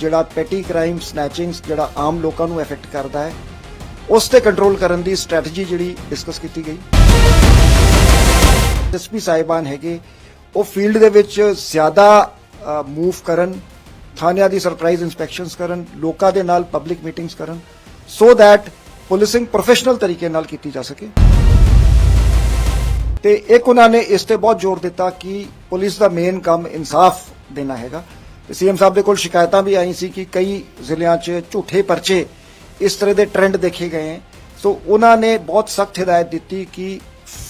ਜਿਹੜਾ patty crime ਸਨੈਚਿੰਗਸ ਜਿਹੜਾ ਆਮ ਲੋਕਾਂ ਨੂੰ ਅਫੈਕਟ ਕਰਦਾ ਹੈ, ਉਸ ਤੇ ਕੰਟਰੋਲ ਕਰਨ ਦੀ ਸਟ੍ਰੈਟਜੀ ਜਿਹੜੀ ਡਿਸਕਸ ਕੀਤੀ ਗਈ। ਐਸਪੀ ਸਾਹਿਬਾਨ ਹੈਗੇ, ਉਹ ਫੀਲਡ ਦੇ ਵਿੱਚ ਜ਼ਿਆਦਾ ਮੂਵ ਕਰਨ, ਥਾਣਿਆਂ ਦੀ ਸਰਪ੍ਰਾਈਜ਼ ਇਨਸਪੈਕਸ਼ਨਸ ਕਰਨ, ਲੋਕਾਂ ਦੇ ਨਾਲ ਪਬਲਿਕ ਮੀਟਿੰਗਸ ਕਰਨ ਸੋ ਥੈਟ ਪੁਲਿਸਿੰਗ ਪ੍ਰੋਫੈਸ਼ਨਲ ਤਰੀਕੇ ਨਾਲ ਕੀਤੀ ਜਾ ਸਕੇ। ਤੇ ਇੱਕ ਉਹਨਾਂ ਨੇ ਇਸ ਤੇ ਬਹੁਤ ਜ਼ੋਰ ਦਿੱਤਾ ਕਿ ਪੁਲਿਸ ਦਾ ਮੇਨ ਕੰਮ ਇਨਸਾਫ ਦੇਣਾ ਹੈਗਾ। ਸੀਐਮ ਸਾਹਿਬ ਦੇ ਕੋਲ ਸ਼ਿਕਾਇਤਾਂ ਵੀ ਆਈ ਸੀ ਕਿ ਕਈ ਜ਼ਿਲ੍ਹਿਆਂ 'ਚ ਝੂਠੇ ਪਰਚੇ ਇਸ ਤਰ੍ਹਾਂ ਦੇ ਟ੍ਰੈਂਡ ਦੇਖੇ ਗਏ ਹੈ। ਸੋ ਉਹਨਾਂ ਨੇ ਬਹੁਤ ਸਖਤ ਹਦਾਇਤ ਦਿੱਤੀ ਕਿ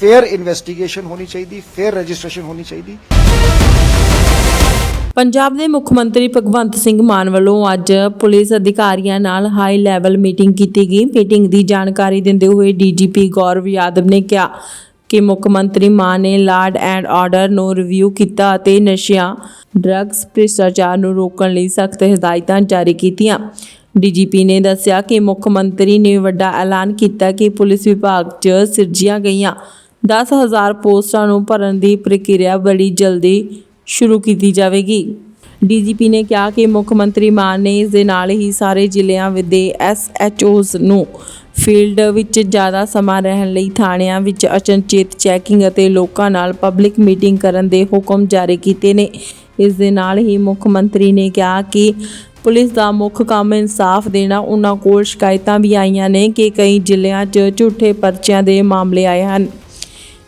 ਫੇਅਰ ਇਨਵੈਸਟੀਗੇਸ਼ਨ ਹੋਣੀ ਚਾਹੀਦੀ ਫੇਅਰ ਰਜਿਸਟ੍ਰੇਸ਼ਨ ਹੋਣੀ ਚਾਹੀਦੀ। ਪੰਜਾਬ ਦੇ ਮੁੱਖ ਮੰਤਰੀ ਭਗਵੰਤ ਸਿੰਘ ਮਾਨ ਵੱਲੋਂ ਅੱਜ ਪੁਲਿਸ ਅਧਿਕਾਰੀਆਂ ਨਾਲ ਹਾਈ ਲੈਵਲ ਮੀਟਿੰਗ ਕੀਤੀ ਗਈ। ਮੀਟਿੰਗ ਦੀ ਜਾਣਕਾਰੀ ਦਿੰਦੇ ਹੋਏ ਡੀਜੀਪੀ ਗੌਰਵ ਯਾਦਵ ਨੇ ਕਿਹਾ ਕਿ ਮੁੱਖ ਮੰਤਰੀ ਮਾਨ ਨੇ ਲਾਡ ਐਂਡ ਆਰਡਰ ਨੂੰ ਰਿਵਿਊ ਕੀਤਾ ਅਤੇ ਨਸ਼ਿਆਂ, ਡਰੱਗਸ, ਭ੍ਰਿਸ਼ਟਾਚਾਰ ਨੂੰ ਰੋਕਣ ਲਈ ਸਖਤ ਹਦਾਇਤਾਂ ਜਾਰੀ ਕੀਤੀਆਂ। ਡੀਜੀਪੀ ਨੇ ਦੱਸਿਆ ਕਿ ਮੁੱਖ ਮੰਤਰੀ ਨੇ ਵੱਡਾ ਐਲਾਨ ਕੀਤਾ ਕਿ ਪੁਲਿਸ ਵਿਭਾਗ 'ਚ ਸਿਰਜੀਆਂ ਗਈਆਂ। 10000 ਪੋਸਟਾਂ ਨੂੰ ਭਰਨ ਦੀ ਪ੍ਰਕਿਰਿਆ ਬੜੀ ਜਲਦੀ ਸ਼ੁਰੂ ਕੀਤੀ ਜਾਵੇਗੀ। ਡੀਜੀਪੀ ਨੇ ਕਿਹਾ ਕਿ ਮੁੱਖ ਮੰਤਰੀ ਮਾਨ ਨੇ ਇਸ ਦੇ ਨਾਲ ਹੀ ਸਾਰੇ ਜ਼ਿਲ੍ਹਿਆਂ ਦੇ ਐਸਐਚਓਜ਼ ਨੂੰ ਫੀਲਡ ਵਿੱਚ ਜ਼ਿਆਦਾ ਸਮਾਂ ਰਹਿਣ ਲਈ ਥਾਣਿਆਂ ਵਿੱਚ ਅਚਨਚੇਤ ਚੈਕਿੰਗ ਅਤੇ ਲੋਕਾਂ ਨਾਲ ਪਬਲਿਕ ਮੀਟਿੰਗ ਕਰਨ ਦੇ ਹੁਕਮ ਜਾਰੀ ਕੀਤੇ ਨੇ। ਇਸ ਦੇ ਨਾਲ ਹੀ ਮੁੱਖ ਮੰਤਰੀ ਨੇ ਕਿਹਾ ਕਿ ਪੁਲਿਸ ਦਾ ਮੁੱਖ ਕੰਮ ਇਨਸਾਫ ਦੇਣਾ। ਉਹਨਾਂ ਕੋਲ ਸ਼ਿਕਾਇਤਾਂ ਵੀ ਆਈਆਂ ਨੇ ਕਿ ਕਈ ਜ਼ਿਲ੍ਹਿਆਂ 'ਚ ਝੂਠੇ ਪਰਚਿਆਂ ਦੇ ਮਾਮਲੇ ਆਏ ਹਨ।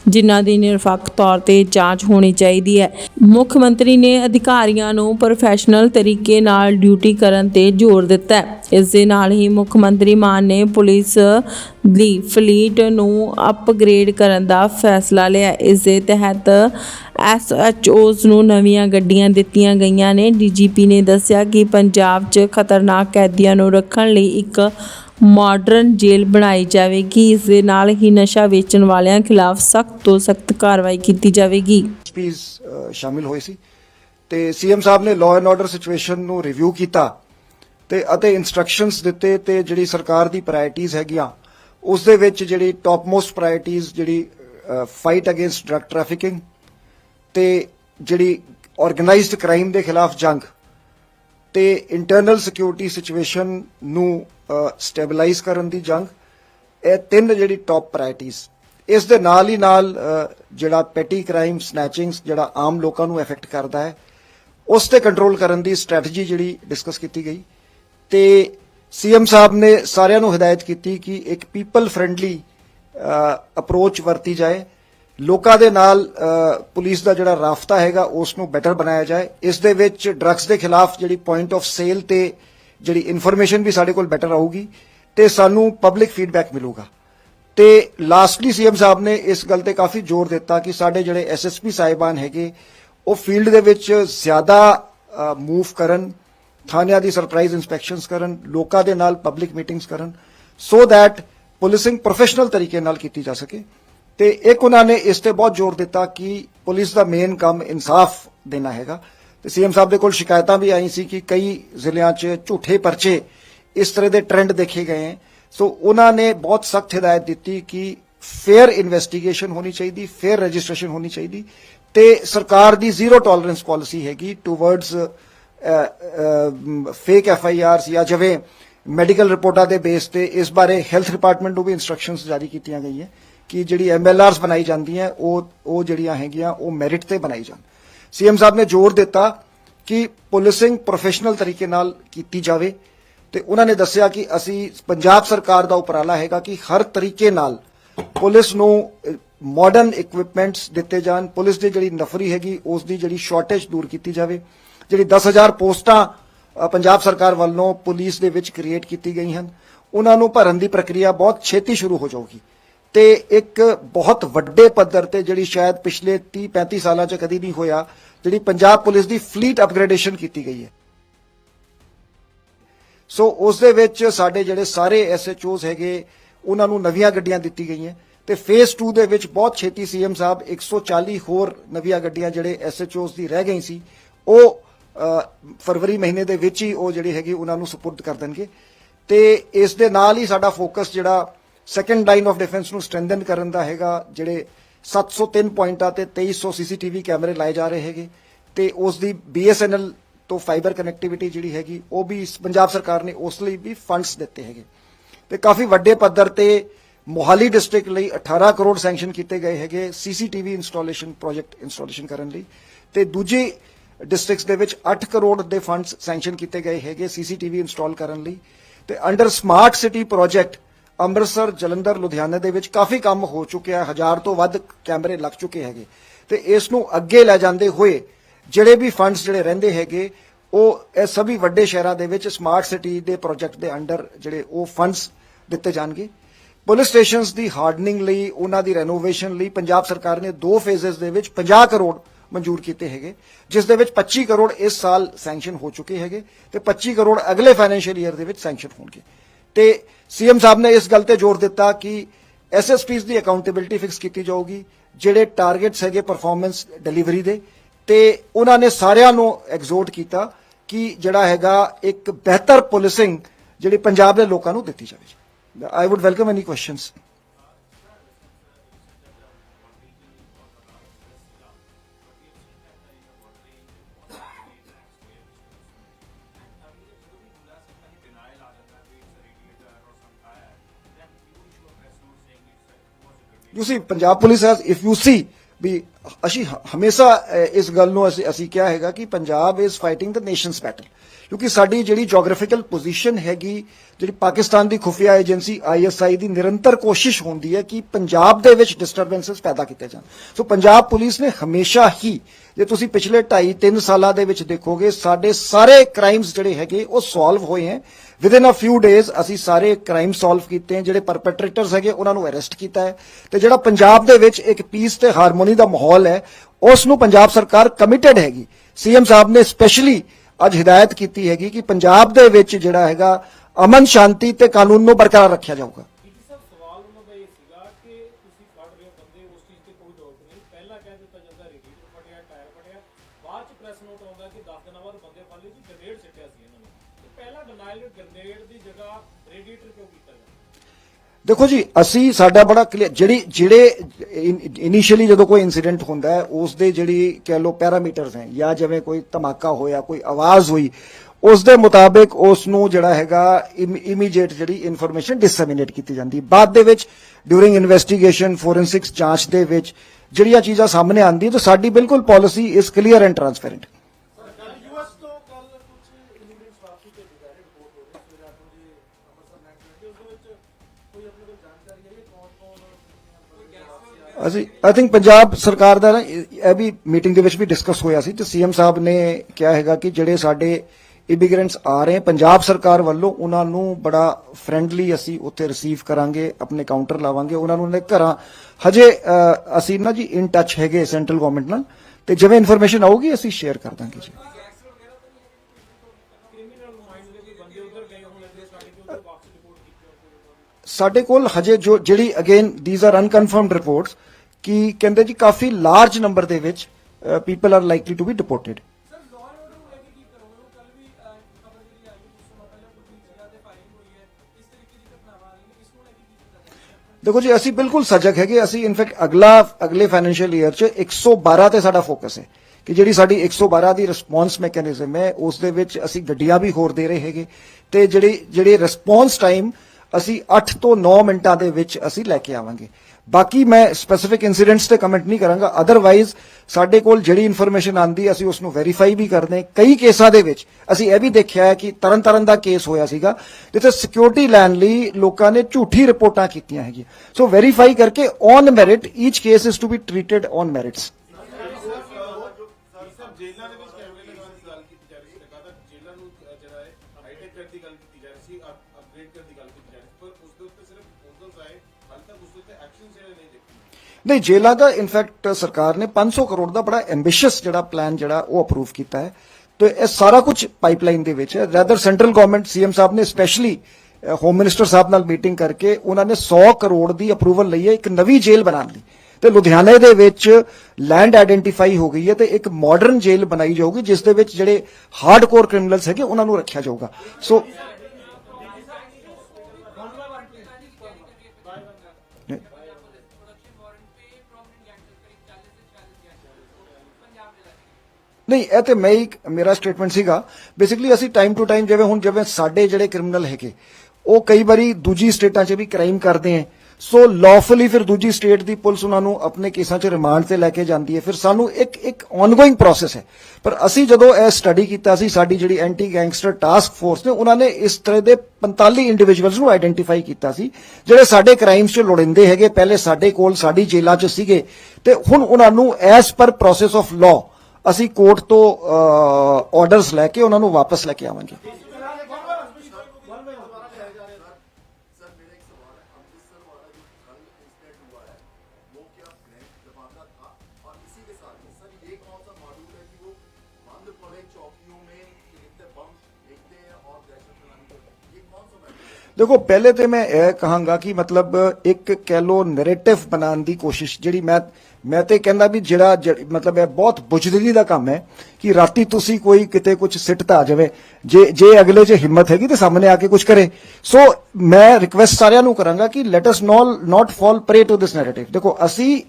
ਜਿਨ੍ਹਾਂ ਦੀ ਨਿਰਪੱਖ ਤੌਰ ਤੇ ਜਾਂਚ ਹੋਣੀ ਚਾਹੀਦੀ ਹੈ। ਮੁੱਖ ਮੰਤਰੀ ਨੇ ਅਧਿਕਾਰੀਆਂ ਨੂੰ ਪ੍ਰੋਫੈਸ਼ਨਲ ਤਰੀਕੇ ਨਾਲ ਡਿਊਟੀ ਕਰਨ ਤੇ ਜ਼ੋਰ ਦਿੱਤਾ ਇਸ ਦੇ ਨਾਲ ਹੀ ਮੁੱਖ ਮੰਤਰੀ ਮਾਨ ਨੇ ਪੁਲਿਸ ਦੀ ਫਲੀਟ ਨੂੰ ਅਪਗ੍ਰੇਡ ਕਰਨ ਦਾ ਫੈਸਲਾ ਲਿਆ ਇਸ ਦੇ ਤਹਿਤ ਐਸਐਚਓਜ਼ ਨੂੰ ਨਵੀਆਂ ਗੱਡੀਆਂ ਦਿੱਤੀਆਂ ਗਈਆਂ ਨੇ। ਡੀਜੀਪੀ ਨੇ ਦੱਸਿਆ ਕਿ ਪੰਜਾਬ 'ਚ ਖਤਰਨਾਕ ਕੈਦੀਆਂ ਨੂੰ ਰੱਖਣ ਲਈ ਇੱਕ ਮਾਡਰਨ ਜੇਲ੍ਹ ਬਣਾਈ ਜਾਵੇਗੀ। ਇਸ ਦੇ ਨਾਲ ਹੀ ਨਸ਼ਾ ਵੇਚਣ ਵਾਲਿਆਂ ਖਿਲਾਫ ਸਖਤ ਤੋਂ ਸਖਤ ਕਾਰਵਾਈ ਕੀਤੀ ਜਾਵੇਗੀ। ਐਸਪੀਜ਼ ਸ਼ਾਮਿਲ ਹੋਏ ਸੀ ਤੇ ਸੀਐਮ ਸਾਹਿਬ ਨੇ ਲਾਅ ਐਂਡ ਆਰਡਰ ਸਿਚੁਏਸ਼ਨ ਨੂੰ ਰਿਵਿਊ ਕੀਤਾ ਤੇ ਅਤੇ ਇਨਸਟਰਕਸ਼ਨਸ ਦਿੱਤੇ ਤੇ ਜਿਹੜੀ ਸਰਕਾਰ ਦੀ ਪ੍ਰਾਇੋਰਟੀਜ਼ ਹੈਗੀਆਂ, ਉਸ ਦੇ ਵਿੱਚ ਜਿਹੜੀ ਟੌਪ ਮੋਸਟ ਪ੍ਰਾਇੋਰਟੀਜ਼ ਜਿਹੜੀ ਫਾਈਟ ਅਗੇਂਸਟ ਡਰਗ ਟ੍ਰੈਫਿਕਿੰਗ ਤੇ ਜਿਹੜੀ ਆਰਗੇਨਾਈਜ਼ਡ ਕ੍ਰਾਈਮ ਦੇ ਖਿਲਾਫ ਜੰਗ ਤੇ ਇੰਟਰਨਲ ਸਿਕਿਉਰਿਟੀ ਸਿਚੁਏਸ਼ਨ ਨੂੰ ਸਟੇਬਲਾਈਜ਼ ਕਰਨ ਦੀ ਜੰਗ। ਇਹ ਤਿੰਨ ਜਿਹੜੀ ਟੌਪ ਪ੍ਰਾਇੋਰਟੀਜ਼ ਇਸ ਦੇ ਨਾਲ ਹੀ ਨਾਲ ਜਿਹੜਾ ਪੈਟੀ ਕ੍ਰਾਈਮ ਸਨੈਚਿੰਗਸ ਜਿਹੜਾ ਆਮ ਲੋਕਾਂ ਨੂੰ ਅਫੈਕਟ ਕਰਦਾ ਹੈ, ਉਸ ਤੇ ਕੰਟਰੋਲ ਕਰਨ ਦੀ ਸਟ੍ਰੈਟਜੀ ਜਿਹੜੀ ਡਿਸਕਸ ਕੀਤੀ ਗਈ। ਤੇ ਸੀਐਮ ਸਾਹਿਬ ਨੇ ਸਾਰਿਆਂ ਨੂੰ ਹਦਾਇਤ ਕੀਤੀ ਕਿ ਇੱਕ ਪੀਪਲ ਫ੍ਰੈਂਡਲੀ ਅਪਰੋਚ ਵਰਤੀ ਜਾਏ। ਲੋਕਾਂ ਦੇ ਨਾਲ ਪੁਲਿਸ ਦਾ ਜਿਹੜਾ ਰਾਫਤਾ ਹੈਗਾ ਉਸ ਨੂੰ ਬੈਟਰ ਬਣਾਇਆ ਜਾਏ। ਇਸ ਦੇ ਵਿੱਚ ਡਰੱਗਸ ਦੇ ਖਿਲਾਫ ਜਿਹੜੀ ਪੁਆਇੰਟ ਆਫ ਸੇਲ ਤੇ ਜਿਹੜੀ ਇਨਫੋਰਮੇਸ਼ਨ ਵੀ ਸਾਡੇ ਕੋਲ ਬੈਟਰ ਆਊਗੀ ਤੇ ਸਾਨੂੰ ਪਬਲਿਕ ਫੀਡਬੈਕ ਮਿਲੂਗਾ। ਤੇ ਲਾਸਟਲੀ ਸੀਐਮ ਸਾਹਿਬ ਨੇ ਇਸ ਗੱਲ ਤੇ ਕਾਫੀ ਜ਼ੋਰ ਦਿੱਤਾ ਕਿ ਸਾਡੇ ਜਿਹੜੇ ਐਸਐਸਪੀ ਸਾਹਿਬਾਨ ਹੈਗੇ, ਉਹ ਫੀਲਡ ਦੇ ਵਿੱਚ ਜ਼ਿਆਦਾ ਮੂਵ ਕਰਨ, ਥਾਣਿਆਂ ਦੀ ਸਰਪ੍ਰਾਈਜ਼ ਇਨਸਪੈਕਸ਼ਨਸ ਕਰਨ, ਲੋਕਾਂ ਦੇ ਨਾਲ ਪਬਲਿਕ ਮੀਟਿੰਗਸ ਕਰਨ ਸੋ ਥੈਟ ਪੁਲਿਸਿੰਗ ਪ੍ਰੋਫੈਸ਼ਨਲ ਤਰੀਕੇ ਨਾਲ ਕੀਤੀ ਜਾ ਸਕੇ। ਤੇ ਇੱਕ ਉਹਨਾਂ ਨੇ ਇਸ ਤੇ ਬਹੁਤ ਜ਼ੋਰ ਦਿੱਤਾ ਕਿ ਪੁਲਿਸ ਦਾ ਮੇਨ ਕੰਮ ਇਨਸਾਫ ਦੇਣਾ ਹੈਗਾ। ਤੇ ਸੀਐਮ ਸਾਹਿਬ ਦੇ ਕੋਲ ਸ਼ਿਕਾਇਤਾਂ ਵੀ ਆਈ ਸੀ ਕਿ ਕਈ ਜ਼ਿਲ੍ਹਿਆਂ 'ਚ ਝੂਠੇ ਪਰਚੇ ਇਸ ਤਰ੍ਹਾਂ ਦੇ ਟ੍ਰੈਂਡ ਦੇਖੇ ਗਏ ਹੈ। ਸੋ ਉਹਨਾਂ ਨੇ ਬਹੁਤ ਸਖਤ ਹਦਾਇਤ ਦਿੱਤੀ ਕਿ ਫੇਅਰ ਇਨਵੈਸਟੀਗੇਸ਼ਨ ਹੋਣੀ ਚਾਹੀਦੀ ਫੇਅਰ ਰਜਿਸਟ੍ਰੇਸ਼ਨ ਹੋਣੀ ਚਾਹੀਦੀ ਤੇ ਸਰਕਾਰ ਦੀ ਜ਼ੀਰੋ ਟੋਲਰੈਂਸ ਪਾਲਿਸੀ ਹੈਗੀ towards fake F I Rs ਜਾਂ ਜਿਵੇਂ ਮੈਡੀਕਲ ਰਿਪੋਰਟਾਂ ਦੇ ਬੇਸ ਤੇ ਇਸ ਬਾਰੇ ਹੈਲਥ ਡਿਪਾਰਟਮੈਂਟ ਨੂੰ ਵੀ ਇਨਸਟਰਕਸ਼ਨਸ ਜਾਰੀ ਕੀਤੀਆਂ ਗਈਆਂ। ਕਿ ਜਿਹੜੀ ਐਮਐਲਆਰਸ ਬਣਾਈ ਜਾਂਦੀਆਂ, ਉਹ ਉਹ ਜਿਹੜੀਆਂ ਹੈਗੀਆਂ, ਉਹ ਮੈਰਿਟ ਤੇ ਬਣਾਈ ਜਾਣ। ਸੀਐਮ ਸਾਹਿਬ ਨੇ ਜ਼ੋਰ ਦਿੱਤਾ ਕਿ ਪੁਲਿਸਿੰਗ ਪ੍ਰੋਫੈਸ਼ਨਲ ਤਰੀਕੇ ਨਾਲ ਕੀਤੀ ਜਾਵੇ ਤੇ ਉਹਨਾਂ ਨੇ ਦੱਸਿਆ ਕਿ ਅਸੀਂ ਪੰਜਾਬ ਸਰਕਾਰ ਦਾ ਉਪਰਾਲਾ ਹੈਗਾ ਕਿ ਹਰ ਤਰੀਕੇ ਨਾਲ ਪੁਲਿਸ ਨੂੰ ਮਾਡਰਨ ਇਕਵਿਪਮੈਂਟਸ ਦਿੱਤੇ ਜਾਣ। ਪੁਲਿਸ ਦੀ ਜਿਹੜੀ ਨਫਰੀ ਹੈਗੀ, ਉਸ ਦੀ ਜਿਹੜੀ ਸ਼ਾਰਟੇਜ ਦੂਰ ਕੀਤੀ ਜਾਵੇ। ਜਿਹੜੀ 10000 ਪੋਸਟਾਂ ਪੰਜਾਬ ਸਰਕਾਰ ਵੱਲੋਂ ਪੁਲਿਸ ਦੇ ਵਿੱਚ ਕ੍ਰੀਏਟ ਕੀਤੀ ਗਈ ਹਨ। ਉਹਨਾਂ ਨੂੰ ਭਰਨ ਦੀ ਪ੍ਰਕਿਰਿਆ ਬਹੁਤ ਛੇਤੀ ਸ਼ੁਰੂ ਹੋ ਜਾਊਗੀ। ਤੇ ਇੱਕ ਬਹੁਤ ਵੱਡੇ ਪੱਧਰ ਤੇ ਜਿਹੜੀ ਸ਼ਾਇਦ ਪਿਛਲੇ 30 35 ਸਾਲਾਂ 'ਚ ਕਦੀ ਨਹੀਂ ਹੋਇਆ, ਜਿਹੜੀ ਪੰਜਾਬ ਪੁਲਿਸ ਦੀ ਫਲੀਟ ਅਪਗ੍ਰੇਡੇਸ਼ਨ ਕੀਤੀ ਗਈ ਹੈ। ਸੋ ਉਸ ਦੇ ਵਿੱਚ ਸਾਡੇ ਜਿਹੜੇ ਸਾਰੇ ਐਸਐਚਓਸ ਹੈਗੇ, ਉਹਨਾਂ ਨੂੰ ਨਵੀਆਂ ਗੱਡੀਆਂ ਦਿੱਤੀ ਗਈਆਂ। ਤੇ ਫੇਸ 2 ਦੇ ਵਿੱਚ ਬਹੁਤ ਛੇਤੀ ਸੀਐਮ ਸਾਹਿਬ 140 ਹੋਰ ਨਵੀਆਂ ਗੱਡੀਆਂ ਜਿਹੜੇ ਐਸਐਚਓਸ ਦੀ ਰਹਿ ਗਈ ਸੀ, ਉਹ ਫਰਵਰੀ ਮਹੀਨੇ ਦੇ ਵਿੱਚ ਹੀ ਉਹ ਜਿਹੜੀ ਹੈਗੀ ਉਹਨਾਂ ਨੂੰ ਸਪੁਰਦ ਕਰ ਦੇਣਗੇ। ਤੇ ਇਸ ਦੇ ਨਾਲ ਹੀ ਸਾਡਾ ਫੋਕਸ ਜਿਹੜਾ ਸੈਕੰਡ ਲਾਈਨ ਆਫ ਡਿਫੈਂਸ ਨੂੰ ਸਟਰੈਂਥਨ ਕਰਨ ਦਾ ਹੈਗਾ, ਜਿਹੜੇ 703 ਪੁਆਇੰਟਾਂ ਤੇ 2300 ਸੀਸੀਟੀਵੀ ਕੈਮਰੇ ਲਾਏ ਜਾ ਰਹੇ ਹੈਗੇ, ਤੇ ਉਸ ਦੀ ਬੀਐਸਐਨਐਲ ਤੋਂ ਫਾਈਬਰ ਕਨੈਕਟੀਵਿਟੀ ਜਿਹੜੀ ਹੈਗੀ, ਉਹ ਵੀ ਪੰਜਾਬ ਸਰਕਾਰ ਨੇ ਉਸ ਲਈ ਵੀ ਫੰਡਸ ਦਿੱਤੇ ਹੈਗੇ। ਤੇ ਕਾਫੀ ਵੱਡੇ ਪੱਧਰ ਤੇ ਮੋਹਾਲੀ ਡਿਸਟ੍ਰਿਕਟ ਲਈ 18 ਕਰੋੜ ਸੈਂਕਸ਼ਨ ਕੀਤੇ ਗਏ ਹੈਗੇ ਸੀਸੀਟੀਵੀ ਇੰਸਟਾਲੇਸ਼ਨ ਪ੍ਰੋਜੈਕਟ ਇੰਸਟਾਲੇਸ਼ਨ ਕਰਨ ਲਈ। ਤੇ ਦੂਜੀ ਡਿਸਟ੍ਰਿਕਟਸ ਦੇ ਵਿੱਚ 8 ਕਰੋੜ ਦੇ ਫੰਡਸ ਸੈਂਕਸ਼ਨ ਕੀਤੇ ਗਏ ਹੈਗੇ ਸੀਸੀਟੀਵੀ ਇੰਸਟਾਲ ਕਰਨ ਲਈ। ਤੇ under smart city project Amritsar, Jalandhar, Ludhiana ਦੇ ਵਿੱਚ ਕਾਫੀ ਕੰਮ ਹੋ ਚੁੱਕਿਆ ਹਜ਼ਾਰ ਤੋਂ ਵੱਧ ਕੈਮਰੇ ਲੱਗ ਚੁੱਕੇ ਹੈਗੇ। ਤੇ ਇਸ ਨੂੰ ਅੱਗੇ ਲੈ ਜਾਂਦੇ ਹੋਏ ਜਿਹੜੇ ਵੀ ਫੰਡਸ ਜਿਹੜੇ ਰਹਿੰਦੇ ਹੈਗੇ, ਉਹ ਇਹ ਸਭੀ ਵੱਡੇ ਸ਼ਹਿਰਾਂ ਦੇ ਵਿੱਚ ਸਮਾਰਟ ਸਿਟੀ ਦੇ ਪ੍ਰੋਜੈਕਟ ਦੇ ਅੰਡਰ ਜਿਹੜੇ ਉਹ ਫੰਡਸ ਦਿੱਤੇ ਜਾਣਗੇ। ਪੁਲਿਸ ਸਟੇਸ਼ਨਸ ਦੀ ਹਾਰਡਨਿੰਗ ਲਈ, ਉਹਨਾਂ ਦੀ ਰੈਨੋਵੇਸ਼ਨ ਲਈ ਪੰਜਾਬ ਸਰਕਾਰ ਨੇ ਦੋ ਫੇਜ਼ਸ ਦੇ ਵਿੱਚ 50 ਕਰੋੜ ਮਨਜ਼ੂਰ ਕੀਤੇ ਹੈਗੇ। ਜਿਸ ਦੇ ਵਿੱਚ 25 ਕਰੋੜ ਇਸ ਸਾਲ ਸੈਂਕਸ਼ਨ ਹੋ ਚੁੱਕੇ ਹੈਗੇ ਤੇ 25 ਕਰੋੜ ਅਗਲੇ ਫਾਈਨੈਂਸ਼ੀਅਲ ਈਅਰ ਦੇ ਵਿੱਚ ਸੈਂਕਸ਼ਨ ਹੋਣਗੇ। ਤੇ ਸੀਐਮ ਸਾਹਿਬ ਨੇ ਇਸ ਗੱਲ ਤੇ ਜ਼ੋਰ ਦਿੱਤਾ ਕਿ ਐਸਐਸਪੀਸ ਦੀ ਅਕਾਊਂਟੇਬਿਲਟੀ ਫਿਕਸ ਕੀਤੀ ਜਾਊਗੀ, ਜਿਹੜੇ ਟਾਰਗੇਟਸ ਹੈਗੇ ਪਰਫਾਰਮੈਂਸ ਡਿਲੀਵਰੀ ਦੇ, ਤੇ ਉਹਨਾਂ ਨੇ ਸਾਰਿਆਂ ਨੂੰ ਐਗਜ਼ੋਰਟ ਕੀਤਾ ਕਿ ਜਿਹੜਾ ਹੈਗਾ ਇੱਕ ਬਿਹਤਰ ਪੁਲਿਸਿੰਗ ਜਿਹੜੀ ਪੰਜਾਬ ਦੇ ਲੋਕਾਂ ਨੂੰ ਦਿੱਤੀ ਜਾਵੇ। I would welcome any questions you see Punjab police has if you see ਵੀ ਅਸੀਂ ਹਮੇਸ਼ਾ ਇਸ ਗੱਲ ਨੂੰ ਅਸੀਂ ਅਸੀਂ ਕਿਹਾ ਹੈਗਾ ਕਿ Punjab is fighting the nation's battle ਕਿਉਂਕਿ ਸਾਡੀ ਜਿਹੜੀ ਜੀਓਗ੍ਰਾਫੀਕਲ ਪੋਜੀਸ਼ਨ ਹੈਗੀ ਜਿਹੜੀ ਪਾਕਿਸਤਾਨ ਦੀ ਖੁਫੀਆ ਏਜੰਸੀ ਆਈਐਸਆਈ ਦੀ ਨਿਰੰਤਰ ਕੋਸ਼ਿਸ਼ ਹੁੰਦੀ ਹੈ ਕਿ ਪੰਜਾਬ ਦੇ ਵਿੱਚ ਡਿਸਟਰਬੈਂਸਸ ਪੈਦਾ ਕੀਤੇ ਜਾਣ ਸੋ ਪੰਜਾਬ ਪੁਲਿਸ ਨੇ ਹਮੇਸ਼ਾ ਹੀ ਜੇ ਤੁਸੀਂ ਪਿਛਲੇ 2.5 3 ਸਾਲਾਂ ਦੇ ਵਿੱਚ ਦੇਖੋਗੇ ਸਾਡੇ ਸਾਰੇ ਕ੍ਰਾਈਮਸ ਜਿਹੜੇ ਹੈਗੇ ਉਹ ਸੋਲਵ ਹੋਏ ਹੈ ਵਿਦਿਨ ਅ ਫਿਊ ਡੇਜ਼ ਅਸੀਂ ਸਾਰੇ ਕ੍ਰਾਈਮ ਸੋਲਵ ਕੀਤੇ ਜਿਹੜੇ ਪਰਪੈਟਰੇਟਰਸ ਹੈਗੇ, ਉਹਨਾਂ ਨੂੰ ਅਰੈਸਟ ਕੀਤਾ ਹੈ। ਤੇ ਜਿਹੜਾ ਪੰਜਾਬ ਦੇ ਵਿੱਚ ਇੱਕ ਪੀਸ ਤੇ ਹਾਰਮੋਨੀ ਦਾ ਮਾਹੌਲ ਹੈ, ਉਸ ਨੂੰ ਪੰਜਾਬ ਸਰਕਾਰ ਕਮਿਟਡ ਹੈਗੀ। ਸੀਐਮ ਸਾਹਿਬ ਨੇ ਸਪੈਸ਼ਲੀ ਅੱਜ ਹਦਾਇਤ ਕੀਤੀ ਹੈਗੀ ਕਿ ਪੰਜਾਬ ਦੇ ਵਿੱਚ ਜਿਹੜਾ ਹੈਗਾ ਅਮਨ ਸ਼ਾਂਤੀ ਤੇ ਕਾਨੂੰਨ ਨੂੰ ਬਰਕਰਾਰ ਰੱਖਿਆ ਜਾਊਗਾ। ਦੇਖੋ ਜੀ, ਅਸੀਂ ਸਾਡਾ ਬੜਾ ਕਲੀਅਰ ਜਿਹੜੀ, ਜਿਹੜੇ ਇਨੀਸ਼ੀਅਲੀ ਜਦੋਂ ਕੋਈ ਇਨਸੀਡੈਂਟ ਹੁੰਦਾ ਹੈ ਉਸ ਦੇ ਜਿਹੜੀ ਕਹਿ ਲੋ ਪੈਰਾਮੀਟਰਸ ਹੈ, ਜਾਂ ਜਿਵੇਂ ਕੋਈ ਧਮਾਕਾ ਹੋਇਆ, ਕੋਈ ਆਵਾਜ਼ ਹੋਈ ਉਸ ਦੇ ਮੁਤਾਬਿਕ ਉਸ ਨੂੰ ਜਿਹੜਾ ਹੈਗਾ ਇਮੀਡੀਏਟ ਜਿਹੜੀ ਇਨਫੋਰਮੇਸ਼ਨ ਡਿਸਸੈਮੀਨੇਟ ਕੀਤੀ ਜਾਂਦੀ। ਬਾਅਦ ਦੇ ਵਿੱਚ ਡਿਊਰਿੰਗ ਇਨਵੈਸਟੀਗੇਸ਼ਨ ਫੋਰੈਂਸਿਕਸ ਜਾਂਚ ਦੇ ਵਿੱਚ ਜਿਹੜੀਆਂ ਚੀਜ਼ਾਂ ਸਾਹਮਣੇ ਆਉਂਦੀਆਂ, ਤਾਂ ਸਾਡੀ ਬਿਲਕੁਲ ਪਾਲਿਸੀ ਇਸ ਕਲੀਅਰ ਐਂਡ ਟਰਾਂਸਪੇਰੈਂਟ ਅਸੀਂ ਆਈ ਥਿੰਕ ਪੰਜਾਬ ਸਰਕਾਰ ਦਾ ਨਾ, ਇਹ ਵੀ ਮੀਟਿੰਗ ਦੇ ਵਿੱਚ ਵੀ ਡਿਸਕਸ ਹੋਇਆ ਸੀ, ਤੇ ਸੀਐਮ ਸਾਹਿਬ ਨੇ ਕਿਹਾ ਹੈਗਾ ਕਿ ਜਿਹੜੇ ਸਾਡੇ ਇਮੀਗ੍ਰੈਂਟਸ ਆ ਰਹੇ ਪੰਜਾਬ ਸਰਕਾਰ ਵੱਲੋਂ ਉਹਨਾਂ ਨੂੰ ਬੜਾ ਫ੍ਰੈਂਡਲੀ ਅਸੀਂ ਉੱਥੇ ਰਿਸੀਵ ਕਰਾਂਗੇ, ਆਪਣੇ ਕਾਊਂਟਰ ਲਾਵਾਂਗੇ, ਉਹਨਾਂ ਨੂੰ ਉਹਨਾਂ ਘਰਾਂ, ਹਜੇ ਅਸੀਂ ਨਾ ਜੀ ਇਨ ਟੱਚ ਹੈਗੇ ਸੈਂਟਰਲ ਗਵਰਨਮੈਂਟ ਨਾਲ, ਤੇ ਜਿਵੇਂ ਇਨਫੋਰਮੇਸ਼ਨ ਆਊਗੀ, ਅਸੀਂ ਸ਼ੇਅਰ ਕਰ ਦਾਂਗੇ ਜੀ। ਸਾਡੇ ਕੋਲ ਹਜੇ ਜੋ ਜਿਹੜੀ again these are unconfirmed reports ਕਿ ਕਹਿੰਦੇ ਜੀ ਕਾਫੀ ਲਾਰਜ ਨੰਬਰ ਦੇ ਵਿੱਚ people are likely to be deported ਦੇਖੋ ਜੀ ਅਸੀਂ ਬਿਲਕੁਲ ਸਜਗ ਹੈਗੇ ਅਸੀਂ ਇਨਫੈਕਟ ਅਗਲਾ ਅਗਲੇ ਫਾਈਨੈਂਸ਼ੀਅਲ ਈਅਰ 'ਚ 112 ਤੇ ਸਾਡਾ ਫੋਕਸ ਹੈ ਕਿ ਜਿਹੜੀ ਸਾਡੀ 112 ਦੀ ਰਿਸਪੌਂਸ ਮੈਕੈਨਿਜ਼ਮ ਹੈ ਉਸ ਦੇ ਵਿੱਚ ਅਸੀਂ ਗੱਡੀਆਂ ਵੀ ਹੋਰ ਦੇ ਰਹੇ ਹੈਗੇ ਤੇ ਜਿਹੜੀ ਜਿਹੜੀ ਰਿਸਪੌਂਸ ਟਾਈਮ ਅਸੀਂ 8 ਤੋਂ 9 ਮਿੰਟਾਂ ਦੇ ਵਿੱਚ ਅਸੀਂ ਲੈ ਕੇ ਆਵਾਂਗੇ। ਬਾਕੀ ਮੈਂ ਸਪੈਸੀਫਿਕ ਇਨਸੀਡੈਂਟਸ ਤੇ ਕਮੈਂਟ ਨਹੀਂ ਕਰਾਂਗਾ। ਅਦਰਵਾਈਜ਼ ਸਾਡੇ ਕੋਲ ਜਿਹੜੀ ਇਨਫੋਰਮੇਸ਼ਨ ਆਂਦੀ ਅਸੀਂ ਉਸ ਨੂੰ ਵੈਰੀਫਾਈ ਵੀ ਕਰਦੇ ਕਈ ਕੇਸਾਂ ਦੇ ਵਿੱਚ ਅਸੀਂ ਇਹ ਵੀ ਦੇਖਿਆ ਹੈ ਕਿ ਤਰਨ ਤਾਰਨ ਦਾ ਕੇਸ ਹੋਇਆ ਸੀਗਾ, ਜਿੱਥੇ ਸਿਕਿਉਰਿਟੀ ਲੈਣ ਲਈ ਲੋਕਾਂ ਨੇ ਝੂਠੀ ਰਿਪੋਰਟਾਂ ਕੀਤੀਆਂ ਹੈਗੀਆਂ। ਸੋ ਵੈਰੀਫਾਈ ਕਰਕੇ on merit each case is to be treated on merits ਜੇਲ੍ਹਾਂ ਦੇ ਨਹੀਂ ਜੇਲ੍ਹਾਂ ਦਾ ਇਨਫੈਕਟ ਸਰਕਾਰ ਨੇ 500 ਕਰੋੜ ਦਾ ਬੜਾ ਐਂਬੀਸ਼ੀਅਸ ਜਿਹੜਾ ਪਲਾਨ ਜਿਹੜਾ ਉਹ ਅਪਰੂਵ ਕੀਤਾ ਹੈ। ਤੇ ਇਹ ਸਾਰਾ ਕੁਝ ਪਾਈਪਲਾਈਨ ਦੇ ਵਿੱਚ ਹੈ। Rather central government CM sahib ਨੇ ਸਪੈਸ਼ਲੀ ਹੋਮ ਮਿਨਿਸਟਰ ਸਾਹਿਬ ਨਾਲ ਮੀਟਿੰਗ ਕਰਕੇ ਉਹਨਾਂ ਨੇ 100 ਕਰੋੜ ਦੀ ਅਪਰੂਵਲ ਲਈ ਹੈ, ਇੱਕ ਨਵੀਂ ਜੇਲ੍ਹ ਬਣਾਉਣ ਲਈ ਤੇ ਲੁਧਿਆਣੇ ਦੇ ਵਿੱਚ ਲੈਂਡ ਆਇਡੈਂਟੀਫਾਈ ਹੋ ਗਈ ਹੈ ਤੇ ਇੱਕ ਮਾਡਰਨ ਜੇਲ੍ਹ ਬਣਾਈ ਜਾਊਗੀ, ਜਿਸ ਦੇ ਵਿੱਚ ਜਿਹੜੇ ਹਾਰਡਕੋਰ ਕ੍ਰਿਮੀਨਲਸ ਹੈਗੇ, ਉਹਨਾਂ ਨੂੰ ਰੱਖਿਆ ਜਾਊਗਾ। ਸੋ ਨਹੀਂ, ਇਹ ਤੇ ਮੈਂ ਹੀ ਮੇਰਾ ਸਟੇਟਮੈਂਟ ਸੀਗਾ। ਬੇਸਿਕਲੀ ਅਸੀਂ ਟਾਈਮ ਟੂ ਟਾਈਮ ਜਿਵੇਂ ਹੁਣ ਜਿਵੇਂ ਸਾਡੇ ਜਿਹੜੇ ਕ੍ਰਿਮੀਨਲ ਹੈਗੇ, ਉਹ ਕਈ ਵਾਰੀ ਦੂਜੀ ਸਟੇਟਾਂ 'ਚ ਵੀ ਕ੍ਰਾਈਮ ਕਰਦੇ ਹੈ ਸੋ ਲੌਫੁਲੀ ਫਿਰ ਦੂਜੀ ਸਟੇਟ ਦੀ ਪੁਲਿਸ ਉਹਨਾਂ ਨੂੰ ਆਪਣੇ ਕੇਸਾਂ 'ਚ ਰਿਮਾਂਡ ਤੇ ਲੈ ਕੇ ਜਾਂਦੀ ਹੈ ਫਿਰ ਸਾਨੂੰ ਇੱਕ ਇੱਕ ਆਨਗੋਇੰਗ ਪ੍ਰੋਸੈਸ ਹੈ ਪਰ ਅਸੀਂ ਜਦੋਂ ਇਹ ਸਟੱਡੀ ਕੀਤਾ ਸੀ, ਸਾਡੀ ਜਿਹੜੀ ਐਂਟੀ ਗੈਂਗਸਟਰ ਟਾਸਕ ਫੋਰਸ ਨੇ, ਉਹਨਾਂ ਨੇ ਇਸ ਤਰ੍ਹਾਂ ਦੇ 45 ਇੰਡੀਵਿਜੂਅਲਸ ਨੂੰ ਆਇਡੈਂਟੀਫਾਈ ਕੀਤਾ ਸੀ, ਜਿਹੜੇ ਸਾਡੇ ਕ੍ਰਾਈਮਸ 'ਚ ਲੋੜਿੰਦੇ ਹੈਗੇ, ਪਹਿਲੇ ਸਾਡੇ ਕੋਲ ਸਾਡੀ ਜੇਲ੍ਹਾਂ 'ਚ ਸੀਗੇ। ਤੇ ਹੁਣ ਉਹਨਾਂ ਨੂੰ as per process of law ਅਸੀਂ ਕੋਰਟ ਤੋਂ ਆਰਡਰਸ ਲੈ ਕੇ ਉਹਨਾਂ ਨੂੰ ਵਾਪਸ ਲੈ ਕੇ ਆਵਾਂਗੇ। ਦੇਖੋ, ਪਹਿਲੇ ਤੇ ਮੈਂ ਇਹ ਕਹਾਂਗਾ ਕਿ ਮਤਲਬ ਇੱਕ ਕਹਿ ਲੋ ਨੈਰੇਟਿਵ ਬਣਾਉਣ ਦੀ ਕੋਸ਼ਿਸ਼ ਜਿਹੜੀ ਮੈਂ ਮੈਂ ਤੇ ਕਹਿੰਦਾ ਵੀ ਜਿਹੜਾ ਜਿਹੜੀ- ਮਤਲਬ ਇਹ ਬਹੁਤ ਬੁਝਦਿਲੀ ਦਾ ਕੰਮ ਹੈ ਕਿ ਰਾਤੀ ਤੁਸੀਂ ਕੋਈ ਕਿਤੇ ਕੁਝ ਸਿੱਟਦਾ ਆ ਜਾਵੇ। ਜੇ ਜੇ ਅਗਲੇ 'ਚ ਹਿੰਮਤ ਹੈਗੀ ਤੇ ਸਾਹਮਣੇ ਆ ਕੇ ਕੁਝ ਕਰੇ। ਸੋ ਮੈਂ ਰਿਕਵੈਸਟ ਸਾਰਿਆਂ ਨੂੰ ਕਰਾਂਗਾ ਕਿ let us not fall prey to this narrative ਦੇਖੋ, ਅਸੀਂ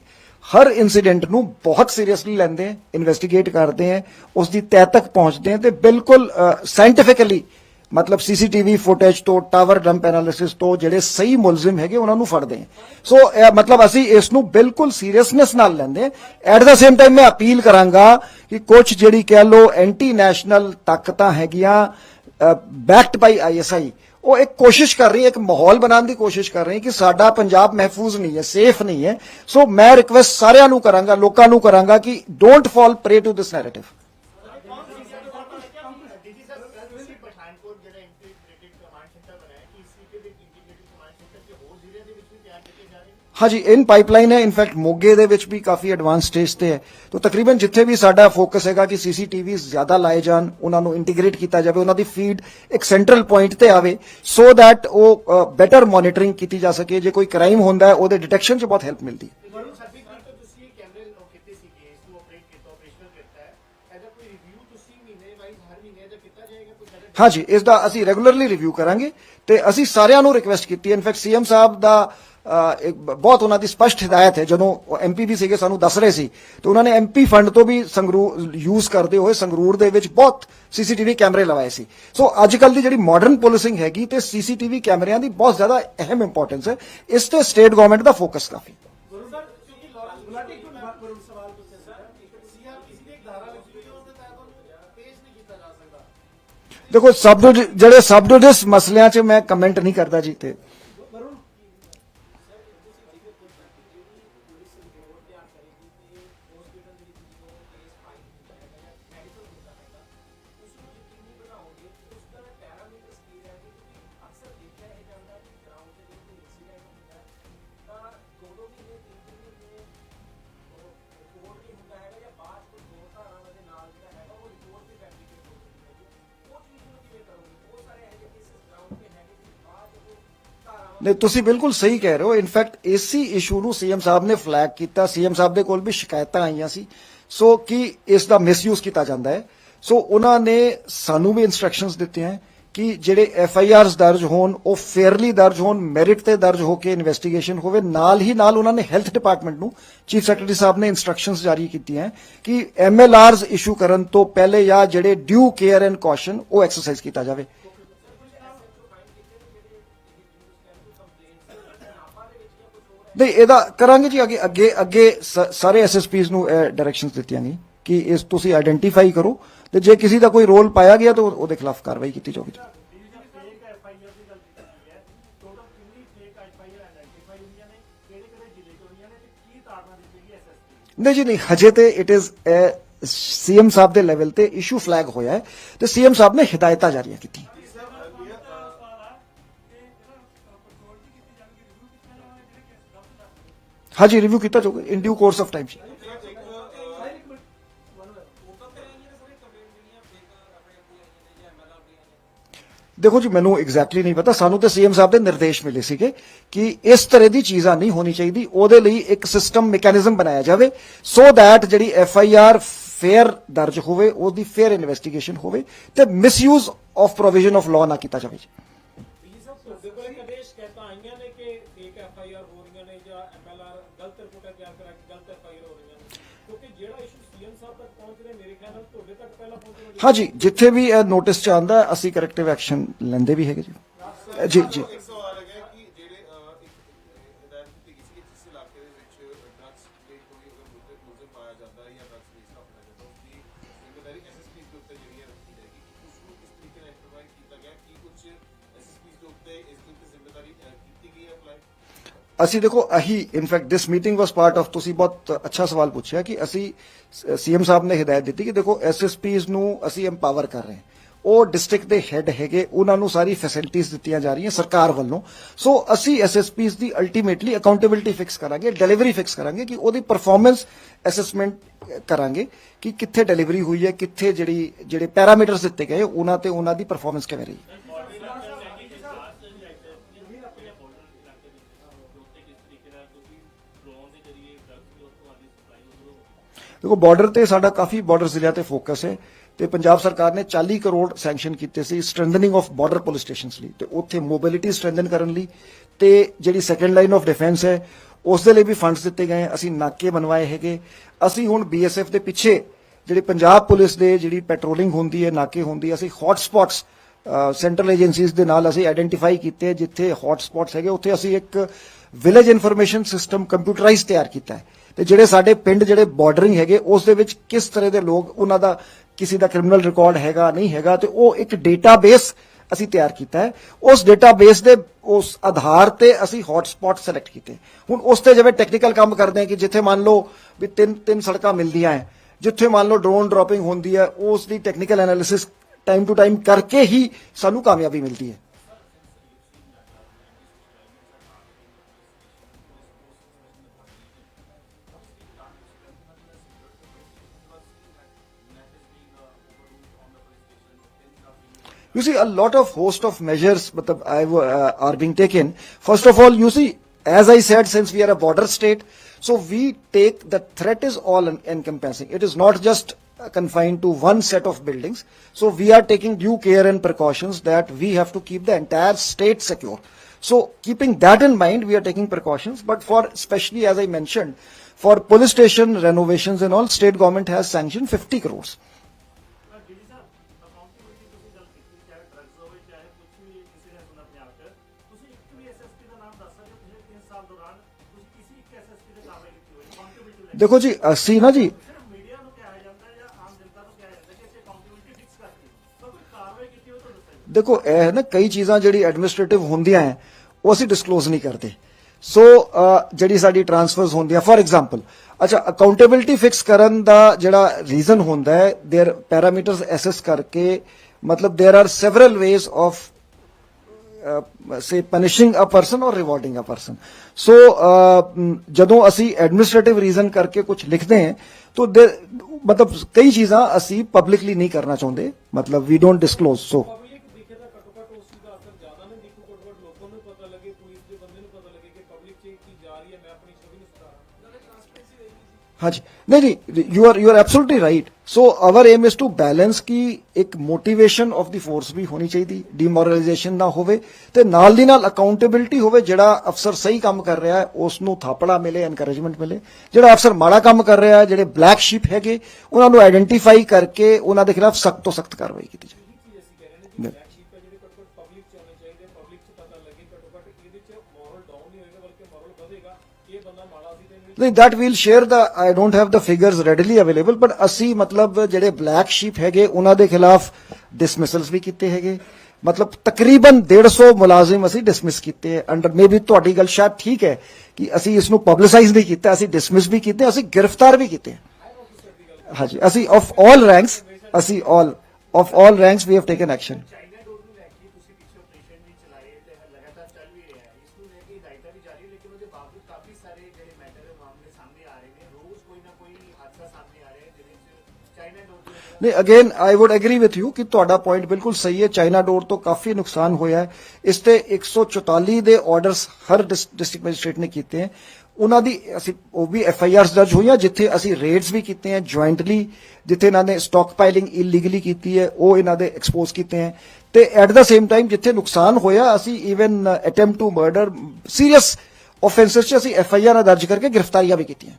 ਹਰ ਇਨਸੀਡੈਂਟ ਨੂੰ ਬਹੁਤ ਸੀਰੀਅਸਲੀ ਲੈਂਦੇ ਹਾਂ ਇਨਵੈਸਟੀਗੇਟ ਕਰਦੇ ਹਾਂ ਉਸ ਦੀ ਤਹਿ ਤੱਕ ਪਹੁੰਚਦੇ ਹਾਂ ਤੇ ਬਿਲਕੁਲ ਸਾਇੰਟੀਫਿਕਲੀ ਮਤਲਬ ਸੀਸੀਟੀਵੀ ਫੁਟੇਜ ਤੋਂ, ਟਾਵਰ ਡੰਪ ਐਨਾਲਿਸਿਸ ਤੋਂ ਜਿਹੜੇ ਸਹੀ ਮੁਲਜ਼ਮ ਹੈਗੇ, ਉਹਨਾਂ ਨੂੰ ਫੜਦੇ ਹਾਂ। ਸੋ ਮਤਲਬ ਅਸੀਂ ਇਸ ਨੂੰ ਬਿਲਕੁਲ ਸੀਰੀਅਸਨੈਸ ਨਾਲ ਲੈਂਦੇ ਹਾਂ। ਐਟ ਦਾ ਸੇਮ ਟਾਈਮ ਮੈਂ ਅਪੀਲ ਕਰਾਂਗਾ ਕਿ ਕੁਝ ਜਿਹੜੀ ਕਹਿ ਲੋ ਐਂਟੀ ਨੈਸ਼ਨਲ ਤਾਕਤਾਂ ਹੈਗੀਆਂ ਬੈਕਡ ਬਾਈ ਆਈਐਸਆਈ ਉਹ ਇੱਕ ਕੋਸ਼ਿਸ਼ ਕਰ ਰਹੀ ਹੈ, ਇੱਕ ਮਾਹੌਲ ਬਣਾਉਣ ਦੀ ਕੋਸ਼ਿਸ਼ ਕਰ ਰਹੀ ਹੈ ਕਿ ਸਾਡਾ ਪੰਜਾਬ ਮਹਿਫੂਜ਼ ਨਹੀਂ ਹੈ ਸੇਫ ਨਹੀਂ ਹੈ। ਸੋ ਮੈਂ ਰਿਕਵੈਸਟ ਸਾਰਿਆਂ ਨੂੰ ਕਰਾਂਗਾ, ਲੋਕਾਂ ਨੂੰ ਕਰਾਂਗਾ ਕਿ don't fall prey to this narrative ਹਾਂਜੀ ਇਨ ਪਾਈਪਲਾਈਨ ਹੈ ਇਨਫੈਕਟ ਮੋਗੇ ਦੇ ਵਿੱਚ ਵੀ ਕਾਫੀ ਐਡਵਾਂਸ ਸਟੇਜ ਤੇ ਹੈ। ਤਾਂ ਤਕਰੀਬਨ ਜਿੱਥੇ ਵੀ ਸਾਡਾ ਫੋਕਸ ਹੈਗਾ ਕਿ ਸੀਸੀਟੀਵੀ ਜ਼ਿਆਦਾ ਲਾਏ ਜਾਣ ਉਹਨਾਂ ਨੂੰ ਇੰਟੀਗ੍ਰੇਟ ਕੀਤਾ ਜਾਵੇ ਉਹਨਾਂ ਦੀ ਫੀਡ ਇੱਕ ਸੈਂਟਰਲ ਪੁਆਇੰਟ ਤੇ ਆਵੇ ਸੋ ਥੈਟ ਉਹ ਬੈਟਰ ਮੋਨੀਟਰਿੰਗ ਕੀਤੀ ਜਾ ਸਕੇ। ਜੇ ਕੋਈ ਕ੍ਰਾਈਮ ਹੁੰਦਾ ਹੈ ਉਹਦੇ ਡਿਟੈਕਸ਼ਨ 'ਚ ਬਹੁਤ ਹੈਲਪ ਮਿਲਦੀ ਹੈ। ਹਾਂਜੀ ਇਸ ਦਾ ਅਸੀਂ ਰੈਗੂਲਰਲੀ ਰਿਵਿਊ ਕਰਾਂਗੇ ਤੇ ਅਸੀਂ ਸਾਰਿਆਂ ਨੂੰ ਰਿਕਵੈਸਟ ਕੀਤੀ ਹੈ। ਇਨਫੈਕਟ ਸੀਐਮ ਸਾਹਿਬ ਦਾ ਇੱਕ ਬਹੁਤ ਉਹਨਾਂ ਦੀ ਸਪਸ਼ਟ ਹਦਾਇਤ ਹੈ। ਜਦੋਂ ਐਮਪੀ ਵੀ ਸੀਗੇ ਸਾਨੂੰ ਦੱਸ ਰਹੇ ਸੀ ਤੇ ਉਹਨਾਂ ਨੇ ਐਮਪੀ ਫੰਡ ਤੋਂ ਵੀ ਸੰਗਰੂਰ ਯੂਜ਼ ਕਰਦੇ ਹੋਏ ਸੰਗਰੂਰ ਦੇ ਵਿੱਚ ਬਹੁਤ ਸੀਸੀਟੀਵੀ ਕੈਮਰੇ ਲਵਾਏ ਸੀ। ਸੋ ਅੱਜ ਕੱਲ ਦੀ ਜਿਹੜੀ ਮਾਡਰਨ ਪੁਲਿਸਿੰਗ ਹੈਗੀ ਤੇ ਸੀਸੀਟੀਵੀ ਕੈਮਰਿਆਂ ਦੀ ਬਹੁਤ ਜ਼ਿਆਦਾ ਅਹਿਮ ਇੰਪੋਰਟੈਂਸ ਹੈ। ਇਸ ਤੇ ਸਟੇਟ ਗਵਰਨਮੈਂਟ ਦਾ ਫੋਕਸ ਕਾਫੀ। ਦੇਖੋ ਸਬ ਜਿਹੜੇ ਸਬ ਮਸਲਿਆਂ 'ਚ ਮੈਂ ਕਮੈਂਟ ਨਹੀਂ ਕਰਦਾ ਜੀ ਤੇ। ਨਹੀਂ ਤੁਸੀਂ ਬਿਲਕੁਲ ਸਹੀ ਕਹਿ ਰਹੇ ਹੋ। ਇਨਫੈਕਟ ਏਸੀ ਇਸ਼ੂ ਨੂੰ ਸੀਐਮ ਸਾਹਿਬ ਨੇ ਫਲੈਗ ਕੀਤਾ। ਸੀਐਮ ਸਾਹਿਬ ਦੇ ਕੋਲ ਵੀ ਸ਼ਿਕਾਇਤਾਂ ਆਈਆਂ ਸੀ। ਸੋ ਕਿ ਇਸ ਦਾ ਮਿਸਯੂਜ਼ ਕੀਤਾ ਜਾਂਦਾ ਹੈ? ਸੋ ਉਹਨਾਂ ਨੇ ਸਾਨੂੰ ਵੀ ਇਨਸਟਰਕਸ਼ਨਸ ਦਿੱਤੀਆਂ ਕਿ ਜਿਹੜੇ ਐਫ ਆਈ ਆਰਸ ਦਰਜ ਹੋਣ, ਉਹ ਫੇਅਰਲੀ ਦਰਜ ਹੋਣ ਮੈਰਿਟ ਤੇ ਦਰਜ ਹੋ ਕੇ ਇਨਵੈਸਟੀਗੇਸ਼ਨ ਹੋਵੇ। ਨਾਲ ਹੀ ਨਾਲ ਉਹਨਾਂ ਨੇ ਹੈਲਥ ਡਿਪਾਰਟਮੈਂਟ ਨੂੰ ਚੀਫ ਸੈਕਟਰੀ ਸਾਹਿਬ ਨੇ ਇਨਸਟਰਕਸ਼ਨਸ ਜਾਰੀ ਕੀਤੀਆਂ ਕਿ ਐਮ ਐਲ ਆਰਸ ਇਸ਼ੂ ਕਰਨ ਤੋਂ ਪਹਿਲੇ ਜਾਂ ਜਿਹੜੇ ਡਿਊ ਕੇਅਰ ਐਂਡ ਕੌਸ਼ਨ ਉਹ ਐਕਸਰਸਾਈਜ਼ ਕੀਤਾ ਜਾਵੇ। ਨਹੀਂ, ਇਹਦਾ ਕਰਾਂਗੇ ਜੀ ਅੱਗੇ ਅੱਗੇ ਅੱਗੇ ਸ- ਸਾਰੇ ਐਸਐਸਪੀਸ ਨੂੰ ਡਾਇਰੈਕਸ਼ਨਸ ਦਿੱਤੀਆਂ ਗਈਆਂ ਕਿ ਇਸ ਤੁਸੀਂ ਆਇਡੈਂਟੀਫਾਈ ਕਰੋ ਤੇ ਜੇ ਕਿਸੇ ਦਾ ਕੋਈ ਰੋਲ ਪਾਇਆ ਗਿਆ ਤਾਂ ਉਹਦੇ ਖਿਲਾਫ ਕਾਰਵਾਈ ਕੀਤੀ ਜਾਊਗੀ ਫੇਕ ਨਹੀਂ ਜੀ, ਨਹੀਂ, ਹਜੇ ਤੇ ਇਟ ਇਜ਼ ਸੀਐਮ ਸਾਹਿਬ ਦੇ ਲੈਵਲ ਤੇ ਇਸ਼ੂ ਫਲੈਗ ਹੋਇਆ ਹੈ ਤੇ ਸੀਐਮ ਸਾਹਿਬ ਨੇ ਹਦਾਇਤਾਂ ਜਾਰੀਆਂ ਕੀਤੀਆਂ। ਹਾਂਜੀ ਰਿਵਿਊ ਕੀਤਾ ਜਾਊਗਾ in due course of time ਦੇਖੋ ਜੀ ਮੈਨੂੰ ਐਗਜ਼ੈਕਟਲੀ ਨਹੀਂ ਪਤਾ ਸਾਨੂੰ ਤੇ ਸੀਐਮ ਸਾਹਿਬ ਦੇ ਨਿਰਦੇਸ਼ ਮਿਲੇ ਸੀਗੇ ਕਿ ਇਸ ਤਰ੍ਹਾਂ ਦੀ ਚੀਜ਼ਾਂ ਨਹੀਂ ਹੋਣੀ ਚਾਹੀਦੀ ਉਹਦੇ ਲਈ ਇੱਕ ਸਿਸਟਮ ਮੈਕੈਨਿਜ਼ਮ ਬਣਾਇਆ ਜਾਵੇ ਸੋ ਥੈਟ ਜਿਹੜੀ ਐਫ ਆਈ ਆਰ ਫੇਅਰ ਦਰਜ ਹੋਵੇ ਉਹਦੀ ਫੇਅਰ ਇਨਵੈਸਟੀਗੇਸ਼ਨ ਹੋਵੇ ਤੇ misuse of provision of law ਨਾ ਕੀਤਾ ਜਾਵੇ ਜੀ ਹਾਂਜੀ ਜਿੱਥੇ ਵੀ ਇਹ ਨੋਟਿਸ ਚ ਆਂਦਾ ਅਸੀਂ ਕਰੈਕਟਿਵ ਐਕਸ਼ਨ ਲੈਂਦੇ ਵੀ ਹੈਗੇ ਜੀ। ਜੀ ਜੀ। ਅਸੀਂ ਦੇਖੋ, ਅਹੀ in fact this meeting was part of ਤੁਸੀਂ ਬਹੁਤ ਅੱਛਾ ਸਵਾਲ ਪੁੱਛਿਆ ਕਿ ਅਸੀਂ ਸੀਐਮ ਸਾਹਿਬ ਨੇ ਹਦਾਇਤ ਦਿੱਤੀ ਕਿ ਦੇਖੋ ਐਸਐਸਪੀਜ਼ ਨੂੰ ਅਸੀਂ ਐਮਪਾਵਰ ਕਰ ਰਹੇ ਹਾਂ। ਉਹ ਡਿਸਟ੍ਰਿਕਟ ਦੇ ਹੈੱਡ ਹੈਗੇ, ਉਹਨਾਂ ਨੂੰ ਸਾਰੀ ਫੈਸਿਲਿਟੀਆਂ ਦਿੱਤੀਆਂ ਜਾ ਰਹੀਆਂ ਸਰਕਾਰ ਵੱਲੋਂ। ਸੋ ਅਸੀਂ ਐਸਐਸਪੀਜ਼ ਦੀ ਅਲਟੀਮੇਟਲੀ ਅਕਾਊਂਟੇਬਿਲਟੀ ਫਿਕਸ ਕਰਾਂਗੇ ਡਿਲੀਵਰੀ ਫਿਕਸ ਕਰਾਂਗੇ ਕਿ ਉਹਦੀ ਪਰਫਾਰਮੈਂਸ ਅਸੈਸਮੈਂਟ ਕਰਾਂਗੇ ਕਿ ਕਿੱਥੇ ਡਿਲੀਵਰੀ ਹੋਈ ਹੈ, ਕਿੱਥੇ ਜਿਹੜੀ, ਜਿਹੜੇ ਪੈਰਾਮੀਟਰਸ ਦਿੱਤੇ ਗਏ, ਉਹਨਾਂ ਤੇ ਉਹਨਾਂ ਦੀ ਪਰਫਾਰਮੈਂਸ ਕਿਵੇਂ ਰਹੀ। ਦੇਖੋ ਬਾਰਡਰ ਤੇ ਸਾਡਾ ਕਾਫੀ ਬਾਰਡਰ ਜ਼ਿਲ੍ਹਿਆਂ ਤੇ ਫੋਕਸ ਹੈ ਤੇ ਪੰਜਾਬ ਸਰਕਾਰ ਨੇ 40 ਕਰੋੜ ਸੈਂਕਸ਼ਨ ਕੀਤੇ ਸੀ strengthening of border police stations ਲਈ ਤੇ ਉੱਥੇ ਮੋਬਿਲਿਟੀ ਸਟਰੈਂਥਨ ਕਰਨ ਲਈ ਤੇ ਜਿਹੜੀ ਸੈਕੰਡ ਲਾਈਨ ਆਫ ਡਿਫੈਂਸ ਹੈ ਉਸ ਦੇ ਲਈ ਵੀ ਫੰਡਸ ਦਿੱਤੇ ਗਏ ਅਸੀਂ ਨਾਕੇ ਬਣਵਾਏ ਹੈਗੇ। ਅਸੀਂ ਹੁਣ ਬੀਐਸਐਫ ਦੇ ਪਿੱਛੇ ਜਿਹੜੀ ਪੰਜਾਬ ਪੁਲਿਸ ਦੇ ਜਿਹੜੀ ਪੈਟਰੋਲਿੰਗ ਹੁੰਦੀ ਹੈ, ਨਾਕੇ ਹੁੰਦੀ ਅਸੀਂ ਹੌਟ ਸਪੌਟਸ ਸੈਂਟਰਲ ਏਜੰਸੀਜ਼ ਦੇ ਨਾਲ ਅਸੀਂ ਆਇਡੈਂਟੀਫਾਈ ਕੀਤੇ ਜਿੱਥੇ ਹੌਟ ਸਪੌਟਸ ਹੈਗੇ, ਉੱਥੇ ਅਸੀਂ ਇੱਕ ਵਿਲੇਜ ਇਨਫੋਰਮੇਸ਼ਨ ਸਿਸਟਮ ਕੰਪਿਊਟਰਾਈਜ਼ ਤਿਆਰ ਕੀਤਾ ਹੈ। ਤੇ ਜਿਹੜੇ ਸਾਡੇ ਪਿੰਡ ਜਿਹੜੇ ਬਾਰਡਰਿੰਗ ਹੈਗੇ, ਉਸ ਦੇ ਵਿੱਚ ਕਿਸ ਤਰ੍ਹਾਂ ਦੇ ਲੋਕ, ਉਹਨਾਂ ਦਾ ਕਿਸੇ ਦਾ ਕ੍ਰਿਮੀਨਲ ਰਿਕਾਰਡ ਹੈਗਾ, ਨਹੀਂ ਹੈਗਾ, ਤੇ ਉਹ ਇੱਕ ਡੇਟਾਬੇਸ ਅਸੀਂ ਤਿਆਰ ਕੀਤਾ ਹੈ। ਉਸ ਡੇਟਾਬੇਸ ਦੇ ਉਸ ਆਧਾਰ ਤੇ ਅਸੀਂ ਹੌਟ ਸਿਲੈਕਟ ਕੀਤੇ। ਹੁਣ ਉਸ ਤੇ ਜਿਵੇਂ ਟੈਕਨੀਕਲ ਕੰਮ ਕਰਦੇ ਹਾਂ ਕਿ ਜਿੱਥੇ ਮੰਨ ਲਓ ਵੀ ਤਿੰਨ ਤਿੰਨ ਸੜਕਾਂ ਮਿਲਦੀਆਂ ਹੈ, ਜਿੱਥੇ ਮੰਨ ਲਓ ਡਰੋਨ ਡ੍ਰੌਪਿੰਗ ਹੁੰਦੀ ਹੈ, ਉਸ ਦੀ technical analysis time to time ਕਰਕੇ ਹੀ ਸਾਨੂੰ ਕਾਮਯਾਬੀ ਮਿਲਦੀ ਹੈ। You see, a lot of host of measures uh, are being taken. First of all, you see, as I said, since we are a border state, so we take the threat is all en- encompassing. It is not just uh, confined to one set of buildings. So we are taking due care and precautions that we have to keep the entire state secure. So keeping that in mind, we are taking precautions. But for especially as I mentioned, for police station renovations and all, state government has sanctioned 50 crores. ਕਾਰਵਾਈ ਕੀਤੀ ਹੋਵੇ ਤਾਂ ਦੱਸੋ ਦੇਖੋ ਇਹ ਹੈ ਨਾ ਕਈ ਚੀਜ਼ਾਂ ਜਿਹੜੀ ਐਡਮਿਨਿਸਟ੍ਰੇਟਿਵ ਹੁੰਦੀਆਂ ਹੈ ਉਹ ਅਸੀਂ ਡਿਸਕਲੋਜ਼ ਨਹੀਂ ਕਰਦੇ ਸੋ ਅ, ਜਿਹੜੀ ਸਾਡੀ ਟ੍ਰਾਂਸਫਰਸ ਹੁੰਦੀਆਂ ਫੋਰ ਐਗਜ਼ਾਮਪਲ ਅੱਛਾ ਅਕਾਊਂਟੇਬਿਲਟੀ ਫਿਕਸ ਕਰਨ ਦਾ ਜਿਹੜਾ ਰੀਜ਼ਨ ਹੁੰਦਾ ਹੈ देयर ਪੈਰਾਮੀਟਰਸ ਐਸੈਸ ਕਰਕੇ ਮਤਲਬ there are several ways of say punishing a person or rewarding a person so ਜਦੋਂ ਅਸੀਂ ਐਡਮਿਨਿਸਟ੍ਰੇਟਿਵ ਰੀਜ਼ਨ ਕਰਕੇ ਕੁਝ ਲਿਖਦੇ ਹਾਂ, ਤੋ there- ਮਤਲਬ ਕਈ ਚੀਜ਼ਾਂ ਅਸੀਂ ਪਬਲਿਕਲੀ ਨਹੀਂ ਕਰਨਾ ਚਾਹੁੰਦੇ। ਮਤਲਬ ਵੀ ਡੋਨਟ ਡਿਸਕਲੋਜ਼ ਸੋ ਹਾਂਜੀ ਨਹੀਂ ਨਹੀਂ you are you are absolutely right so our aim is to balance ਕਿ ਇੱਕ ਮੋਟੀਵੇਸ਼ਨ ਆਫ ਦੀ ਫੋਰਸ ਵੀ ਹੋਣੀ ਚਾਹੀਦੀ ਡੀਮੋਰਲਾਈਜੇਸ਼ਨ ਨਾ ਹੋਵੇ ਤੇ ਨਾਲ ਦੀ ਨਾਲ ਅਕਾਊਂਟੇਬਿਲਟੀ ਹੋਵੇ ਜਿਹੜਾ ਅਫਸਰ ਸਹੀ ਕੰਮ ਕਰ ਰਿਹਾ ਹੈ ਉਸ ਨੂੰ ਥਾਪੜਾ ਮਿਲੇ ਐਨਕਰੇਜਮੈਂਟ ਮਿਲੇ ਜਿਹੜਾ ਅਫਸਰ ਮਾੜਾ ਕੰਮ ਕਰ ਰਿਹਾ ਹੈ ਜਿਹੜੇ ਬਲੈਕ ਸ਼ੀਪ ਹੈਗੇ ਉਹਨਾਂ ਨੂੰ ਆਇਡੈਂਟੀਫਾਈ ਕਰਕੇ ਉਹਨਾਂ ਦੇ ਖਿਲਾਫ ਸਖਤ ਤੋਂ ਸਖਤ ਕਾਰਵਾਈ ਕੀਤੀ ਜਾਵੇ that we'll share the, I don't have the figures readily available, but ਅਸੀਂ ਮਤਲਬ ਜਿਹੜੇ ਬਲੈਕ ਸ਼ੀਪ ਹੈਗੇ ਉਹਨਾਂ ਦੇ ਖਿਲਾਫ ਡਿਸਮਿਸਲਸ ਵੀ ਕੀਤੇ ਹੈਗੇ ਮਤਲਬ ਤਕਰੀਬਨ 150 ਮੁਲਾਜ਼ਮ ਅਸੀਂ ਡਿਸਮਿਸ ਕੀਤੇ ਅੰਡਰ ਮੇਬੀ ਤੁਹਾਡੀ ਗੱਲ ਸ਼ਾਇਦ ਠੀਕ ਹੈ ਕਿ ਅਸੀਂ ਇਸ ਨੂੰ ਪਬਲਿਸਾਈਜ਼ ਨਹੀਂ ਕੀਤਾ ਅਸੀਂ ਡਿਸਮਿਸ ਵੀ ਕੀਤੇ ਅਸੀਂ ਗ੍ਰਿਫਤਾਰ ਵੀ ਕੀਤੇ ਹਾਂਜੀ ਅਸੀਂ ਆਫ ਆਲ ਰੈਂਕਸ ਅਸੀਂ all of all ranks we have taken action ਲੈ ਕੇ ਹਦਾਇਤਾਂ ਵੀ ਜਾਰੀ ਲੇਕਿਨ ਉਹਦੇ ਬਾਵਜੂਦ ਕਾਫੀ ਸਾਰੇ ਜਿਹੜੇ ਮੈਟਰ ਦੇ ਮਾਮਲੇ ਸਾਹਮਣੇ ਆ ਰਹੇ ਨੇ ਰੋਜ਼ ਕੋਈ ਨਾ ਕੋਈ ਹਾਦਸਾ ਸਾਹਮਣੇ ਆ ਰਿਹਾ ਹੈ ਜਿਹਦੇ ਵਿੱਚ ਚਾਈਨਾ ਡੋਰ ਦੀ ਵਜ੍ਹਾ ਨਹੀਂ again I would agree with you ਕਿ ਤੁਹਾਡਾ ਪੁਆਇੰਟ ਬਿਲਕੁਲ ਸਹੀ ਹੈ ਚਾਈਨਾ ਡੋਰ ਤੋਂ ਕਾਫੀ ਨੁਕਸਾਨ ਹੋਇਆ ਹੈ ਇਸ ਤੇ 144 ਦੇ ਆਰਡਰਸ ਹਰ ਡਿਸਟ੍ਰਿਕਟ ਮੈਜਿਸਟ੍ਰੇਟ ਨੇ ਕੀਤੇ ਹੈ ਉਹਨਾਂ ਦੀ ਅਸੀਂ ਉਹ ਵੀ ਐਫ ਆਈ ਆਰਸ ਦਰਜ ਹੋਈਆਂ ਜਿੱਥੇ ਅਸੀਂ ਰੇਡਸ ਵੀ ਕੀਤੇ ਹੈ ਜੁਆਇੰਟਲੀ ਜਿੱਥੇ ਇਹਨਾਂ ਨੇ ਸਟਾਕ ਪਾਈਲਿੰਗ ਇਲੀਗਲੀ ਕੀਤੀ ਹੈ ਉਹ ਇਹਨਾਂ ਦੇ ਐਕਸਪੋਜ਼ ਕੀਤੇ ਹੈ ਤੇ ਐਟ ਦਾ ਸੇਮ ਟਾਈਮ ਜਿੱਥੇ ਨੁਕਸਾਨ ਹੋਇਆ, ਅਸੀਂ even attempt to murder serious offences 'ਚ ਅਸੀਂ ਐਫ ਆਈ ਆਰ ਦਰਜ ਕਰਕੇ ਗ੍ਰਿਫਤਾਰੀਆਂ ਵੀ ਕੀਤੀਆਂ।